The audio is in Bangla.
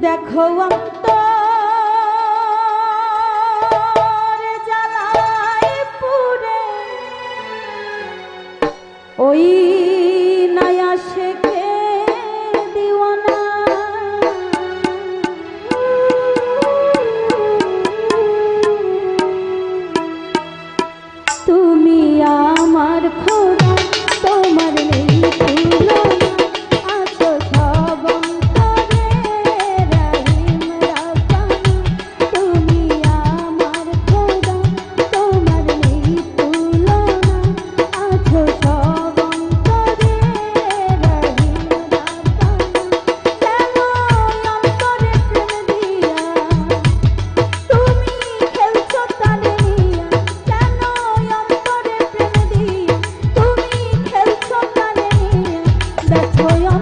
দেখো জ্বালায় পুরে ওই 我要